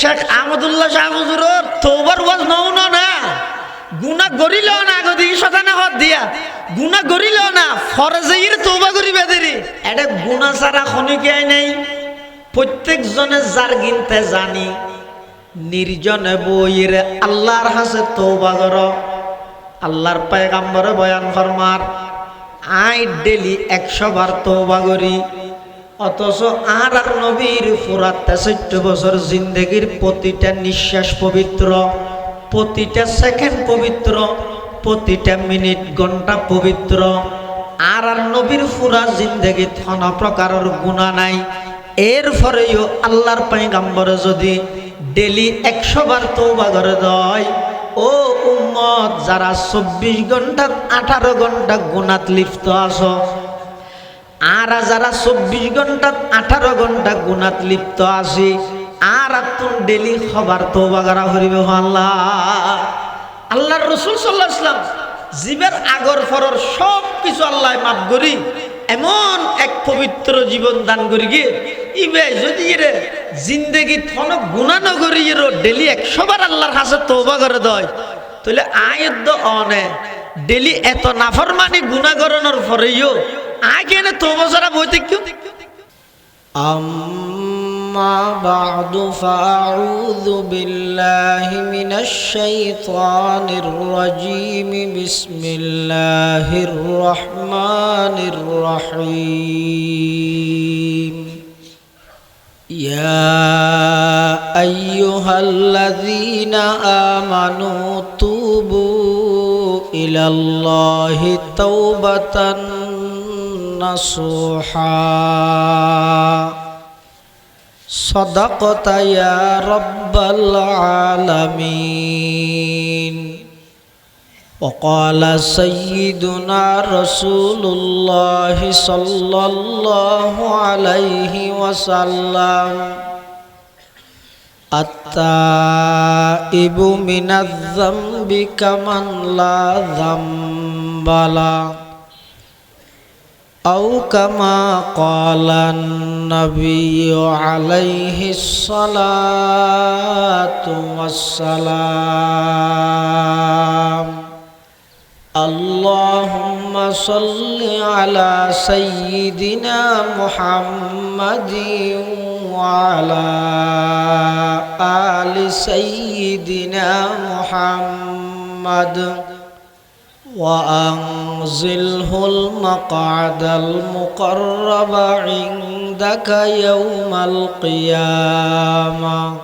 শেখ নও না গরিলেও না দিয়া না খনিকে নাই। প্রত্যেক জনে যার গিনতে জানি, নির্জনে বইরে আল্লাহর হাসে তৌবা কর। আল্লাহর পায়গাম্বরে বয়ান ফরমার, আই ডেলি একশো বার তৌবা করি। অথচ আর আর নবীর ফুরাত তেষট্টি বছর জিন্দগির প্রতিটা নিঃশ্বাস পবিত্র, প্রতিটা সেকেন্ড পবিত্র, প্রতিটা মিনিট, ঘণ্টা পবিত্র। আর আর নবীর ফুরা জিন্দগি কোনো প্রকারের গুণা নাই। এরপরেও আল্লাহর পাইগাম্বরে যদি ডেলি একশো বার তৌবা করে দেয়, ও উম্মত, যারা চব্বিশ ঘণ্টা আঠারো ঘণ্টা গুণাত লিপ্ত আছো আর যারা চব্বিশ ঘণ্টা, আঠারো ঘণ্টা গুণাত লিপ্ত আছি, আর আতুন ডেলি খবর তৌবা করা করিবে আল্লাহ আল্লাহর রসুল সাল্লাহ ইসলাম জীবের আগর ফরর সব কিছু আল্লাহ মাফ করি, এমন এক পবিত্র জীবন দান করি গিয়ে, ইবে যদি এরে জিন্দেগি থন গুণা নগরী এর ডেলি একশো বার আল্লাহর কাছে তৌবা করে দেয়, তাহলে আয়দ্দ অনে, ডেলি এত নাফরমানি গুণা করানোর পরেও আগে এনে তৌবা ছাড়া বইতে কেউ أما بعد فأعوذ بالله من الشيطان الرجيم بسم الله الرحمن الرحيم يا أيها الذين آمنوا توبوا إلى الله توبة نصوحا صدقت يا رب العالمين وقال سيدنا رسول الله صلى الله عليه وسلم التائب من الذنب كمن لا ذنب له أو كما قال النبي عليه الصلاة والسلام اللهم صل على سيدنا محمد وعلى آل سيدنا محمد وأنزله المقعد المقرب عندك يوم القيامة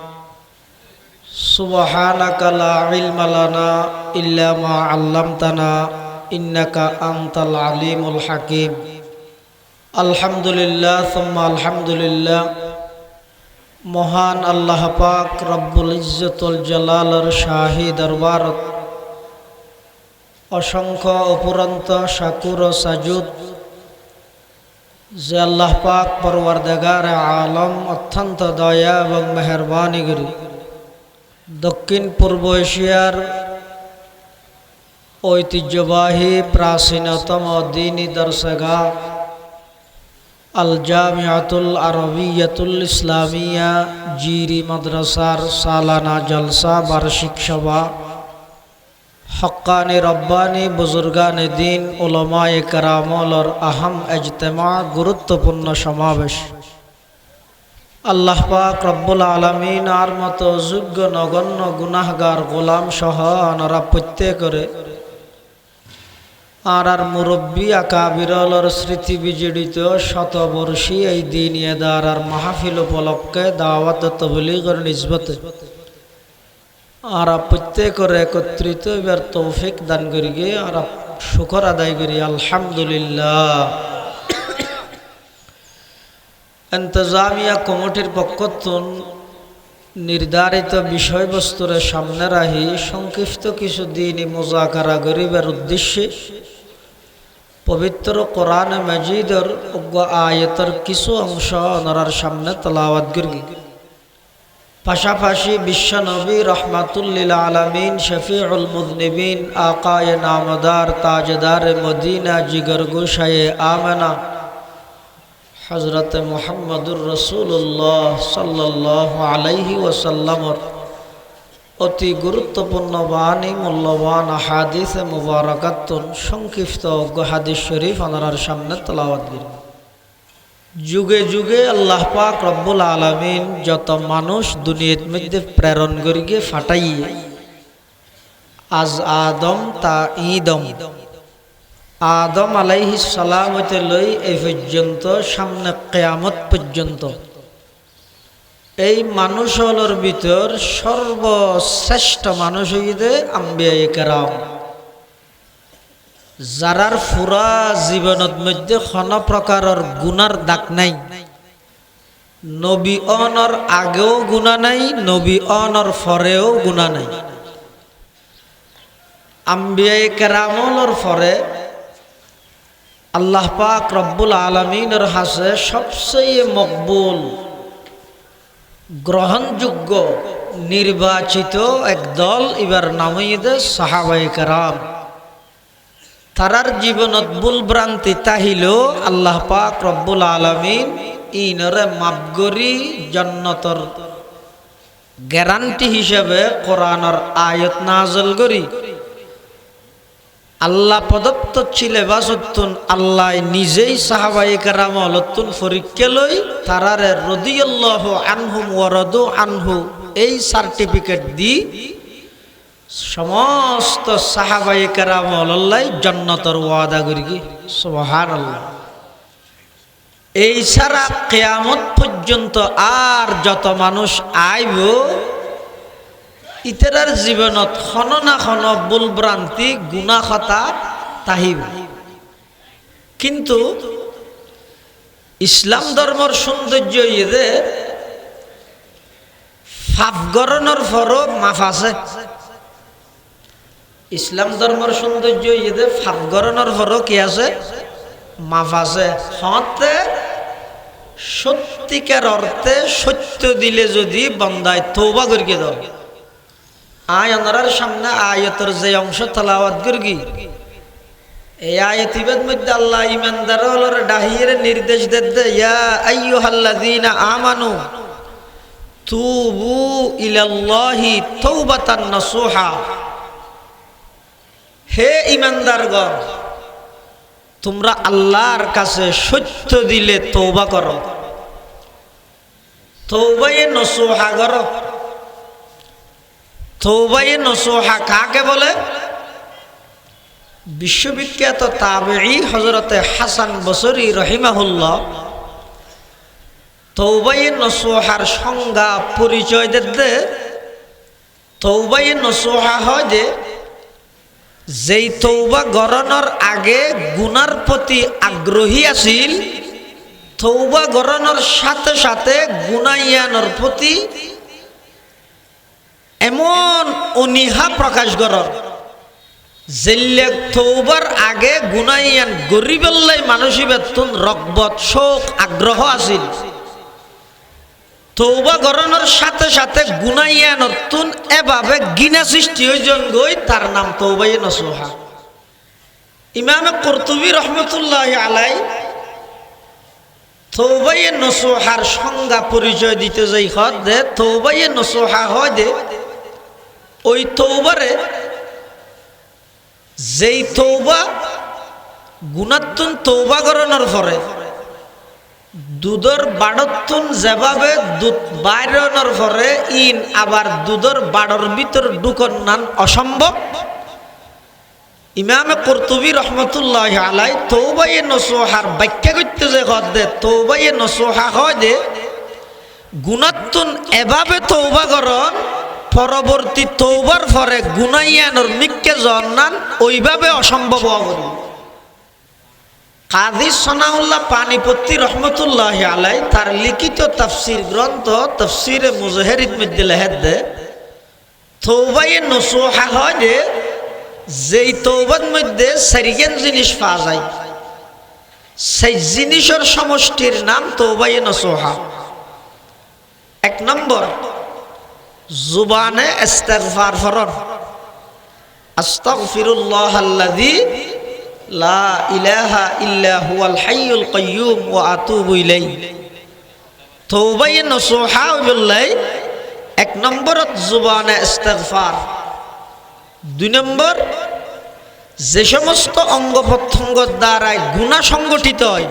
سبحانك لا علم لنا إلا ما علمتنا إنك أنت العليم الحكيم الحمد لله ثم الحمد لله মহান আল্লাহ পাক রব্বুল ইজ্জতুল জালালর শাহী দরবারত অসংখ্য অপুরন্ত শাকুর ও সাজুদ, যে আল্লাহ পাক পরওয়ারদেগার, আলম, অত্যন্ত দয়া এবং মেহরবানি করি। দক্ষিণ পূর্ব এশিয়ার ঐতিহ্যবাহী প্রাচীনতম দিনী দর্শগা আল জামিয়াতুল আরবিয়াতুল ইসলামিয়া, জিরি মাদ্রাসার সালানা জলসা, বার্ষিক সভা হকানি রব্বানি, বুজুর্গানে দিন ওলমায় কারামলর আহম এজতেমা গুরুত্বপূর্ণ সমাবেশ। আল্লাহ পাক রব্বুল আলমিন আর মতো যোগ্য নগণ্য গুনাহগার গোলাম সহ আনারা প্রত্যেকরে আর আর মুরব্বী আকাবিরলর স্মৃতি বিজড়িত শতবর্ষী এই দিন এদার আর মাহফিল উপলক্ষে দাওয়াত তবলিগর নিজবতে আর প্রত্যেকের একত্রিত এবার তৌফিক দান করি গে আর শুকর আদায় করি, আলহামদুলিল্লাহ। এন্তজামিয়া কমিটির পক্ষতুন নির্ধারিত বিষয়বস্তুর সামনে রাহি, সংক্ষিপ্ত কিছু দিনই মোজাকারা গরিবের উদ্দেশ্যে পবিত্র কোরআন মজিদর আয়তর কিছু অংশ অনরার সামনে তলাওয়াত গির্গি পাশাপাশি বিশ্বনবী রহমাতুল্লিল আলমিন শফিউল মুজনিবিন, আকায় নামদার, তাজদার মদিনা জিগর গোসায়ে আমেনা। হজরত মোহাম্মদুর রসুল্লাহ সাল্লাহ আলাইহি ওসাল্লামর অতি গুরুত্বপূর্ণ বাণী, মূল্যবান হাদিস মুবারকাতুন সংক্ষিপ্ত হাদিস শরীফ আনার সামনে করি। যুগে যুগে আল্লাহ পাক রব্বুল আলমিন যত মানুষ দুনিয়ার মধ্যে প্রেরণ করিকে ফাটাইয়ে, আজ আদম তা ঈদম। আদম আলাইহি সালাম হইতে লই এই পর্যন্ত, সামনে কেয়ামত পর্যন্ত। এই মানুষ হলোর ভিতর সর্বশ্রেষ্ঠ মানুষ হইতে আম্বিয়া কেরাম যারার ফুরা জীবনত মধ্যে কোনো প্রকারের গুনার দাগ নাই। নবী অনর আগেও গুণা নাই, নবী অনর ফরেও গুণা নাই। আম্বিয়াই কেরামলর ফরে আল্লাহ পাক রব্বুল আলমিনের হাসে সবচেয়ে মকবুল গ্রহণযোগ্য নির্বাচিত এক দল এবার নামইদে সাহাবাই কেরাম তারার জীবনত ভুল ভ্রান্তি তাহিল আল্লাহ পাক রব্বুল আলমিন ইনরে মাপগরি জন্নতর গ্যারান্টি হিসেবে কোরআনর আয়ত নাজল করি। আল্লাহ প্রদত্ত ছিলে বাসত্তুন আল্লাহ নিজেই সাহাবাই কারাম অলত্তুন পরীক্ষা লই তারারে রদিয়াল্লাহ আনহু ওয়ারদু আনহু এই সার্টিফিকেট দি সমস্ত সাহাবাই কারাম জন্নতর ওয়াদা করি কি? সুবহান আল্লাহ এই ছাড়া কেয়ামত পর্যন্ত আর যত মানুষ আইব, ইতেরার জীবনত খন না খন ভুল ভ্রান্তি গুণাখতা তাহিব। কিন্তু ইসলাম ধর্মর সৌন্দর্য ইয়ে ফাফগরণের ফরও মাফ আছে। ইসলাম ধর্মর সৌন্দর্য ইয়ে ফাফগরণের ফরও কি আছে, মাফ আছে। হতে সত্যিকার অর্থে সত্য দিলে যদি বন্দায় তৌবা করিয়ে দাও। আয় অনারার সামনে আয়তর যে অংশ তালাওয়াত করি এই আয়তিবেদ মধ্যে আল্লাহ ইমানদার হলর ডাহিয়ের নির্দেশ দেতে ইয়া আইয়ুহাল্লাযীনা আমানু তুবু ইলাল্লাহি তাওবাতান নাসুহা। হে ইমানদারগণ, তোমরা আল্লাহর কাছে সত্য দিলে তৌবা করো। তৌবায়ে নসুহা করো। তৌবাই নসোহা কাকে বলে? বিশ্ববিখ্যাত তাবেই হজরতে হাসান বসরি রহিমাহুল্লাহ তৌবাই নসোহার সংজ্ঞা পরিচয় দিতে তৌবাই নসোহা হয় যে যেই তৌবা গরণর আগে গুনার প্রতি আগ্রহী আছিল তৌবা গরণর সাথে সাথে গুনাইয়ানোর প্রতি এমন অনিহা প্রকাশ কর জেল্লেক থৌবার আগে গুনাইয়ান গরিবেল্লাই মানসী বেতন রকবত শোক, আগ্রহ আছিল। তৌবা গরণের সাথে সাথে গুনাইয়ান নতুন এভাবে গিনা সৃষ্টি হয়েছেন গই তার নাম তৌবাই নসোহা। ইমামে কর্তুবী রহমতুল্লাহ আলাই তৌবাই নসোহার সংজ্ঞা পরিচয় দিতে যাই হদ দে তৌবাই নসোহা হয় দে, ওই তৌবারে যেই তৌবা গুণাত্তুন তৌবা করানোর পরে দুধর বাড়ত্তুন যেভাবে দুধ বাইরানোর পরে ইন, আবার দুধর বাড়র ভিতর ঢুকন নান অসম্ভব। ইমামে কর্তুবী রহমতুল্লাহ আলাই তৌবাইয়ে নসোহার ব্যাখ্যা করতে যে হদ দে তৌবাইয়ে নসোহা হয় দে, গুণাত্তুন এভাবে তৌবা করন, পরবর্তী তৌবার পরে গুনাইয়ানোর মিককে জন্নান ওইভাবে অসম্ভব অবরি কাদি সনাউল্লাহ পানিপত্তি রহমতুল্লাহ আলাই, তার লিখিত তাফসির গ্রন্থ তফসিরে মুজহেরিত মধ্যে লেহেদ দে তৌবাইয়ে নসোহা হয় যে, যেই তৌবার মধ্যে সারিগেন জিনিস পাওয়া যায়, সেই জিনিসের সমষ্টির নাম তৌবাইয়ে নসোহা। এক নম্বর, জুবানে ইস্তেগফার ফরন আস্তাগফিরুল্লাহ আল্লাযী লা ইলাহা এক নম্বরত জুবানে দুই নম্বর, যে সমস্ত অঙ্গ প্রত্যঙ্গর দ্বারায় গুণা সংগঠিত হয়,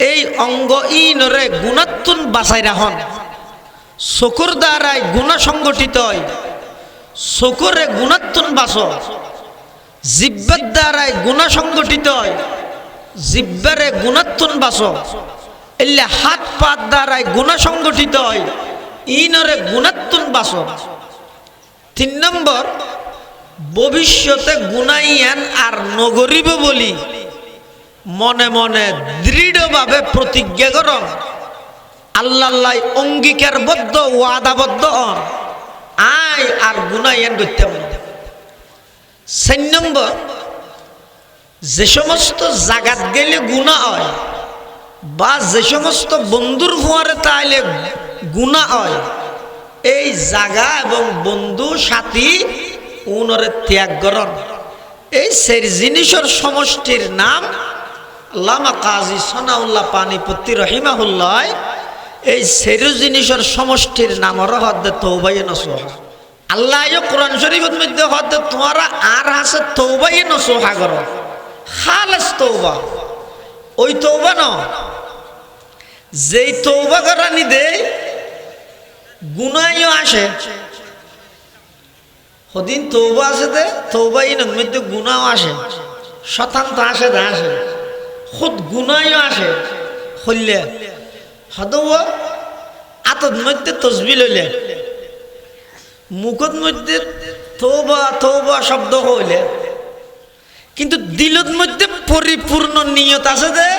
এই অঙ্গ ইনরে গুণাত্তুন বাঁচাই রাখন। চকুর দ্বারায় গুণা সংগঠিত হয় চকুরে গুণাত্তুন বাঁচ জিব্বার দ্বারায় গুণা সংগঠিত হয়। জিব্বারে গুণাত্তুন বাঁচ এলে হাত পাত দ্বারায় গুণা সংগঠিত হয়। ইনরে গুণাত্তুন বাঁচ তিন নম্বর, ভবিষ্যতে গুনাইয়ান আর নগরিব বলি। মনে মনে দৃঢ়ভাবে প্রতিজ্ঞা করন আল্লাহ অঙ্গীকারবদ্ধ, ওয়াদাবদ্ধ হন। আয় আর গুনাইয়ান করতে চার নম্বর, যে সমস্ত জাগাত গেলে গুণা হয় বা যে সমস্ত বন্ধুর ফুয়ারে তাইলে গুণা হয়, এই জাগা এবং বন্ধু সাথী উনরে ত্যাগ করন। এই সেই জিনিসের সমষ্টির নাম লামা কাজী সোনাউল্লাহ পানিপত্তি রহিমাহুল্লাহ। এই সেরু জিনিসের সমষ্টির নাম হদ্দে তৌবাই নসোহা আল্লাহ কোরআন শরীফের মধ্যে হদ্দে তোমারা আর হাসে তৌবাই নসোহা করো। খালাস তৌবা ওই তৌবা ন। যেই তৌবা করানি দে গুনাইও আসে। সদিন তৌবা আছে দে তৌবা ইন মধ্যে গুণাও আসে। শতান্ত আসে দে আসে। খুদ গুনাইও আসে। হইলে। হদৌ আতত মধ্যে তসবি লইলে মুখত মধ্যে তৌবা তৌবা শব্দ হইলে, কিন্তু দিলত মধ্যে পরিপূর্ণ নিয়ত আছে দে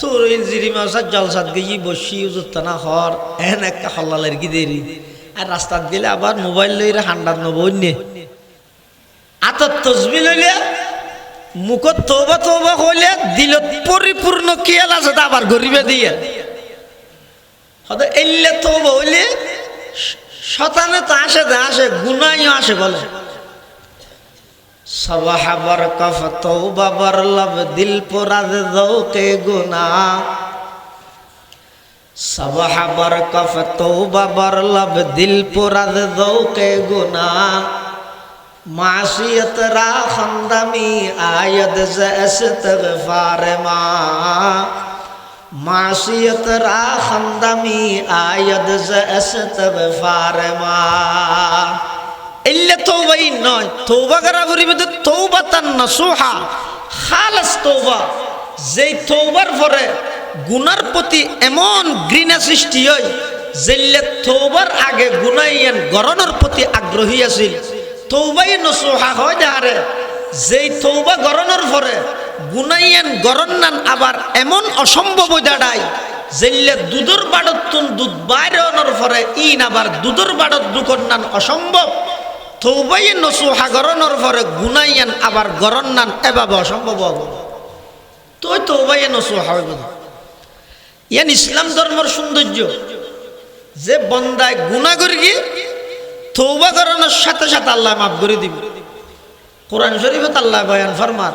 তোর এই জিরি মাসার জলসাত গিয়ে বসি উজুত্তা না হর এন একটা হল্লালের কি দেরি? আর রাস্তাত গেলে আবার মোবাইল লইরে হান্ডার নব অন্য। আতত তসবি লইলে মুখত তৌবা তৌবা হইলে দিলত পরিপূর্ণ কিয়াল আছে তা আবার গরিবে দিয়ে। হয়তো এলে তৌবা হইলে শতানে তো আসে দে, আসে, গুনাইও আসে বলে। সবাহা বর কফ তৌবা বর লব দিল পোরাদ দৌকে গুনা। সবাহা বর কফ তৌবা বর লব দিল পোরাদ দৌকে গুনা খন্দমি আয়দ জ ইস্তিগফার মা। মাসিয়ত রা খন্দমি আয়দ জ ইস্তিগফার মা ইল্লে তৌবাই নয় তৌবা করা করিবে তো তৌবা তার নসুহা। খালাস তৌবা যেই তৌবার পরে গুনার প্রতি এমন ঘৃণা সৃষ্টি হয় যেলে তৌবার আগে গুনাইয়েন গরণের প্রতি আগ্রহী আছিল। তৌবাই নসুহা হয় দেহারে যেই তৌবা গরণের পরে গুনাইয়েন গরণ নান আবার এমন অসম্ভব দাঁড়ায় যেলে দুধর বাড়ত তুন দুধ বাইরনের পরে ইন আবার দুধর বাড়ত দুকর নান অসম্ভব। তৌবাই নসুহা গরণের পরে গুনাইয়ান আবার গরণ নান এভাবে অসম্ভব হব তুই তৌবাই নসুহা হইব ইয়ান ইসলাম ধর্মের সৌন্দর্য, যে বন্দায় গুণা করি গিয়ে তৌবা করানোর সাথে সাথে আল্লাহ মাফ করে দিব। কোরআন শরীফত আল্লাহ বয়ান ফরমার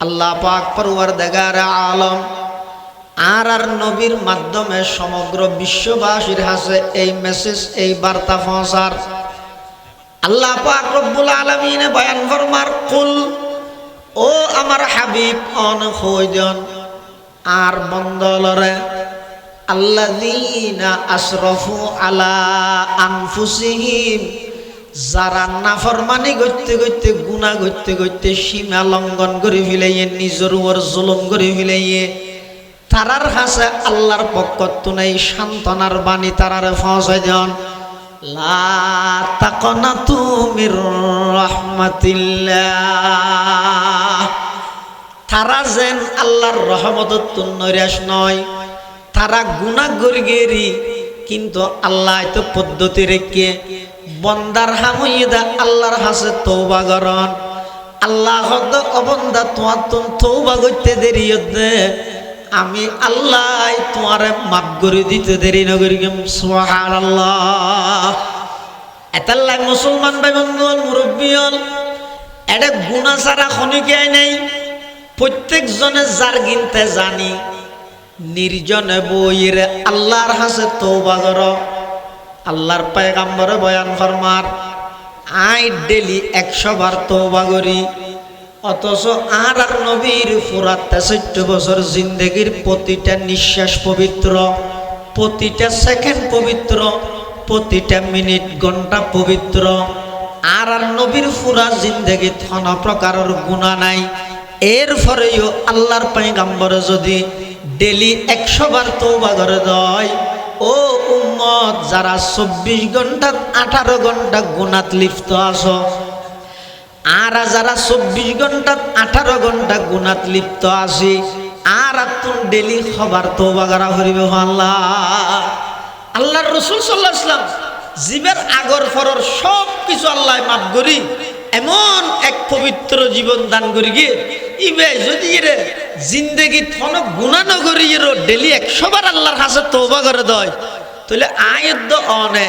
আল্লাহ পাক পরওয়ারদিগার আলম আর আর নবীর মাধ্যমে সমগ্র বিশ্ববাসীর হাসে এই মেসেজ এই বার্তা পৌঁছার। আল্লাহ পাক রব্বুল আলমিনে বয়ান ফরমার, কুল, ও আমার হাবিব, অন হইজন আর বন্দলরে আল্লাযীনা আসরাফু আলা আনফুসিহিম যারা নাফরমানি করতে করতে গুণা করতে করতে সীমা লঙ্ঘন করে ফেলাইয়ে, নিজের উপর জুলুম করে ফেলাইয়ে, তারার কাছে আল্লাহর পক্ষ তুনাই সান্ত্বনার বাণী তারারে পৌঁছাই দেন। লা তাকনাতু মির রাহমাতিল্লাহ। তারা যেন আল্লাহর রহমত নৈরাশ নয়, তারা গুণা গরি গেরি কিন্তু আল্লাহ তো পদ্ধতি রেখে বন্দার হামইদা আল্লাহর হাসে তৌবা গরন আল্লাহ অবন্দা তোমার তুম তৌবা করতে দেরি হতে আমি আল্লাহ তোমারে মাফ করে দিতে দেরি নগরী সুবহানাল্লাহ। এতাল্লাহ মুসলমান ভাই বন্ধু মুরব্বী হল এটা গুণা ছাড়া খনিকে নেই। প্রত্যেকজনে যার গিনতে জানি, নির্জনে বইয়ের আল্লাহর হাসে তৌবা কর। আল্লাহর পায়গাম্বরে বয়ান ফরমার আই ডেলি একশো বার তৌবা করি, অথচ আর আর নবীর পুরা তেষট্টি বছর জিন্দগির প্রতিটা নিঃশ্বাস পবিত্র, প্রতিটা সেকেন্ড পবিত্র, প্রতিটা মিনিট ঘণ্টা পবিত্র। আর আর নবীর পুরা জিন্দগি কোনো প্রকারের গুণা নাই। এরপরেও আল্লাহর পাইগাম্বরে যদি ডেলি একশো বার তৌবা করে দেয় ও উম্মত, যারা চব্বিশ ঘণ্টা, আঠারো ঘণ্টা গুণাত লিপ্ত আছো, আর যারা চব্বিশ ঘণ্টা, আঠারো ঘণ্টা গুণাত লিপ্ত আছি, আর তুন ডেলি খবর তৌবা করা করিব আল্লাহ আল্লাহর রসুল সাল্লাহ ইসলাম জীবের আগর ফরর সব কিছু আল্লাহ মাফ করি। এমন এক পবিত্র জীবন দান করি গিয়ে, ইবে যদি এরে জিন্দগি থন গুণা নগরী এর ডেলি একশো বার আল্লাহর কাছে তৌবা করে দেয়, তাহলে আয়দ্দ অনে,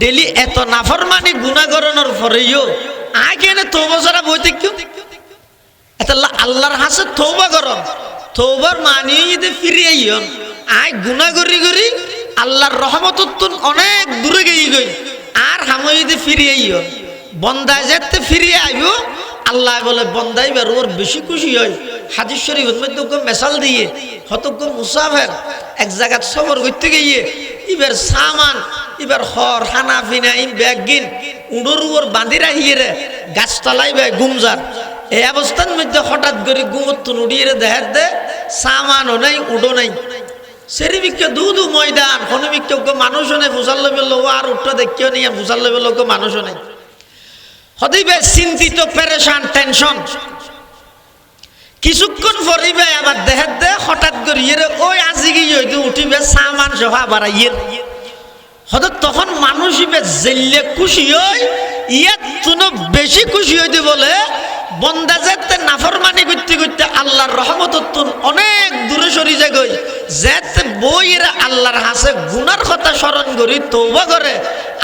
ডেলি এত নাফরমানি গুণা করানোর পরেও আয় কেন তৌবা ছাড়া বইতে কেউ আল্লাহর হাসে তৌবা কর তৌবার মানিয়ে যদি ফিরে আইয়ন আয় গুণা করি করি আল্লাহর রহমত অনেক দূরে গিয়ে গই, আর হামই যদি ফিরে আইয়ন বন্দায় যেতে ফিরিয়ে আইব। আল্লাহ বলে বন্দাই বার, ওর বেশি খুশি হয়। হাদিস শরীফের মধ্যে মেশাল দিয়ে হতজ্ঞ মুসাফের, এক জায়গাত সবর করতে গিয়ে, ইবার সামান এবার হর হানা ফিনা ইম ব্যাগ গিন, উড়োর উপর বাঁধি রাখিয়ে রে গাছতলাই বে গুমজার। এই অবস্থার মধ্যে হঠাৎ করে গুমত্তন উড়িয়ে রে দেখার দে, সামানও নাই, উডো নাই। সেরিবিকে দু দু ময়দান হনুবিকে মানুষও নেই ফুসাল লবে লোক আর উঠটা দেখিও নেই ফুসাল লবে লোক মানুষও নেই। হদিবে চিন্তিত, পেরেশান, টেনশন। কিছুক্ষণ পরিবে আবার দেহের দে হঠাৎ করে ইয়ে ওই আজি গিয়ে উঠিবে? সামান সহ আবার ইয়ে হয়তো তখন মানুষ ইবে জেললে খুশি হয় ইয়াত তুনো বেশি খুশি হইতে বলে বন্দা যেতে নাফরমানি করতে করতে আল্লাহর রহমত অনেক দূরে সরি যায় গই। যেতে বইয়ের আল্লাহর হাসে গুনার কথা স্মরণ করি তৌবা করে,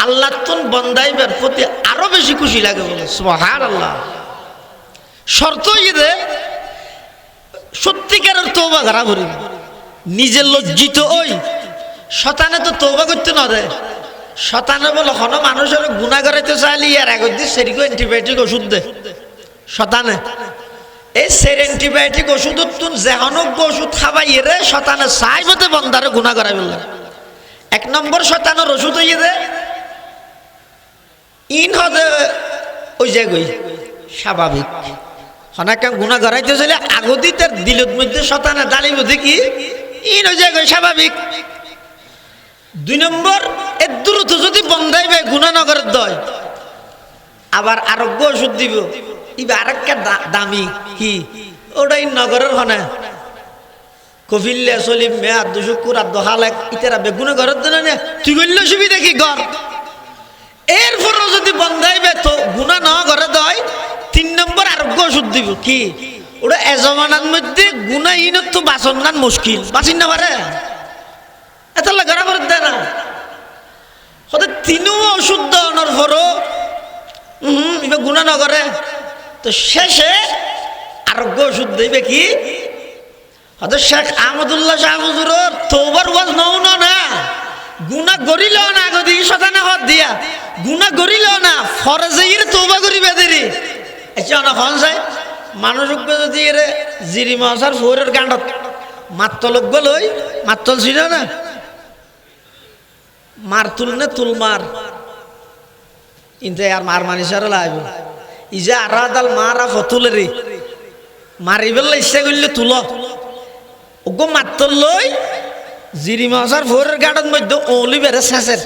আল্লাহ তুন বন্দাইবের প্রতি আরও বেশি খুশি লাগে বলে সুবহান আল্লাহ শর্ত ইয়ে সত্যিকারের তৌবা করা করি। নিজের লজ্জিত ওই শতানে তো তৌবা করতে না দেয় শতানে বলে, হন মানুষের গুণা করাইতে চাইলে আর আগর দিয়ে সেরিকো অ্যান্টিবায়োটিক ওষুধ দে। শতানে। এই সের অ্যান্টিবায়োটিক ওষুধ তুন যেহনক ওষুধ খাবাই রে শতানে চাই মতে বন্দারে গুণা করাই বললে। এক নম্বর শতানের ওষুধ হইয়ে দে ইন হদে ওই যে গই, স্বাভাবিক। হনাকে গুণা করাইতে চাইলে আগতি তার দিলত মধ্যে শতানে দাঁড়িয়ে কি? ইন ওই যে গই, স্বাভাবিক। দুই নম্বর এর দ্রুত যদি বন্ধাইবে গুণানগরের দয়। আবার আরোগ্য ওষুধ দিব। ইবে আরেকটা দামি কি? ওটাই নগরের হনে। কফিল্লে চলিম মেয়াদ দুশুকুর আর দহালেক ইতারা বেগুনে ঘরের জন্য নে। তুই করলে সুবিধা কি ঘর। এরপরও যদি বন্ধাইবে তো গুণা ন ঘরে দয়, তিন নম্বর আরোগ্য ওষুধ দিব কি? ওটা এজমানার মধ্যে গুণাহীনত তো বাসন নান মুশকিল। বাসিন না পারে? এত লাগারা করে দেয় না। হতে তিনও ওষুধ দেওয়ানোর পরও হুম এবার গুণা নগরে তো শেষে আরোগ্য ওষুধ দেবে কি? হয়তো শেখ আহমদুল্লাহ শাহ হুজুরর তোবার ওয়াজ নও না গুণা গরিলেও না গদি শতানা হত দিয়া। গুণা গরিলেও না, ফরজের তোবা করিবে দেরি আচ্ছা না হন যায় মানুষকে যদি এর জিরি মাসার ফোরের গাঁডত মাত্তলক লই মাত্তল ছিল না? মার তুল নে তুল মার কিন্তু আর মার মানিস আর লাইব ই যে আর দাল মারা ফতুলে রে মারিবেল ইচ্ছা করলে তুল। ওগো মাত্র লই, জিরি মাসার ফোরের গার্ডেন মধ্যে ওলি বেড়ে শেষের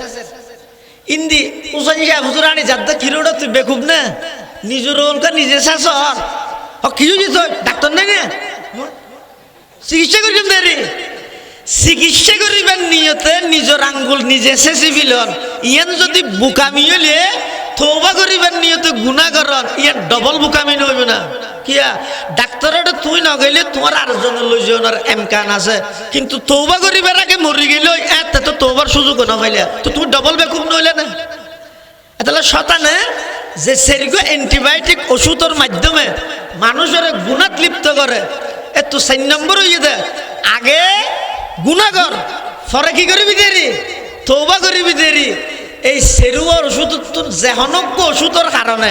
ইন্দি উসানি সাহেব হুজুর আনি যাদ্দা কিরোটা তুই বেকুব না? নিজের ওলকা নিজে হর হ, কি হয়েছে তো ডাক্তার নেই না চিকিৎসা করিবেন দেরি চিকিৎসা করিবেন নিয়তে, নিজের আঙ্গুল নিজে শেষি বিলন। ইয়ান যদি বুকামি হলে থৌবা করিবেন নিয়তে গুণা করন ইয়ান ডবল বুকামি নইব না। কিয়া? ডাক্তারের তুই নগেলে তোমার আরেকজন লই যাওয়ার এমকান আছে। কিন্তু তৌবা করিবার আগে মরি গেল এতে তো তৌবার সুযোগ না পাইলে। তো তুমি ডবল বেকুব নইলে না। তাহলে শতানে যে সেরিগো অ্যান্টিবায়োটিক ওষুধের মাধ্যমে মানুষের গুণাত লিপ্ত করে এত চার নম্বর হইয়ে দে। আগে গুণাগর ফরে কি করবি দেরি? তৌবা করবি দেরি। এই সেরুয়ার ওষুধ জেহনজ্ঞ ওষুধের কারণে।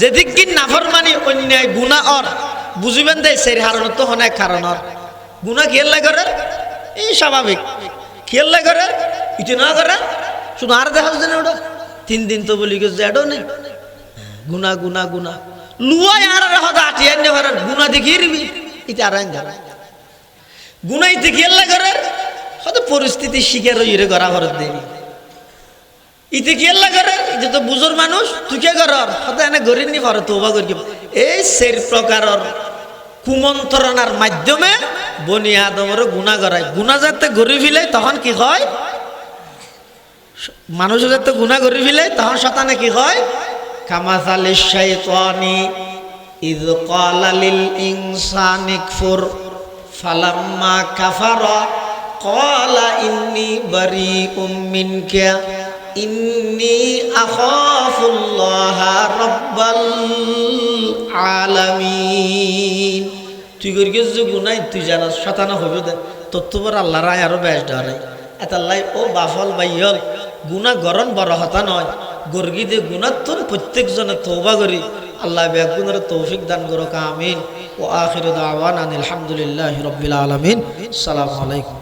যেদিক কি নাফরমানি অন্যায় গুণা অর, বুঝিবেন দে, সেই হারণত তো অনেক কারণর গুণা খেয়াল করে? এই স্বাভাবিক। খেয়াল করে? ইতি না করে? শুধু আর দেখা যায় না ওটা? তিন দিন তো বলি গেছে, এডো নেই। গুণা গুণা গুণা। লুয়াই আর হদা আটিয়ে নে গুণা দেখিয়ে ইতে আর আঙ্গা গুনা ইতে খেয়াল করে? হয়তো পরিস্থিতি শিকার হইরে গড়া ঘর দেবি। ইতে খেয়াল করে? যে তো বুজুর মানুষ, তুই কে কর? হয়তো এনে গরিব নি পারো তোবা করি এই সের প্রকারর কুমন্ত্রণার মাধ্যমে বনি আদমের গুণা করায়। গুণা যাতে গড়ি ফেলে, তখন কি হয়? মানুষ যাতে গুণা করে ফেলে, তখন শতানে কি হয়? কামাসালি শাইতানি ইদ ক্বালা লিল ইনসানি কফুর ফালাম্মা কাফারা। ক্বালা ইন্নী বারিউম মিনকা। ইন্নী আখাফুল্লাহ আলামিন। তুই করি যে গুনাই তুই জানাস শতানা হইব দে। তোর আল্লাহ রায় আরও বেশ ডরে এতাল্লাই ও বাফল বাইয়ল গুনা গরম বড় হতা নয়। গর্গি দে গুণার তোর প্রত্যেকজনে তৌবা করি। আল্লাহ বেগুনের তৌফিক দান করো আমিন। ও আখির দাওয়ান আলহামদুলিল্লাহ রবিল আলমিন। সালাম আলাইকুম।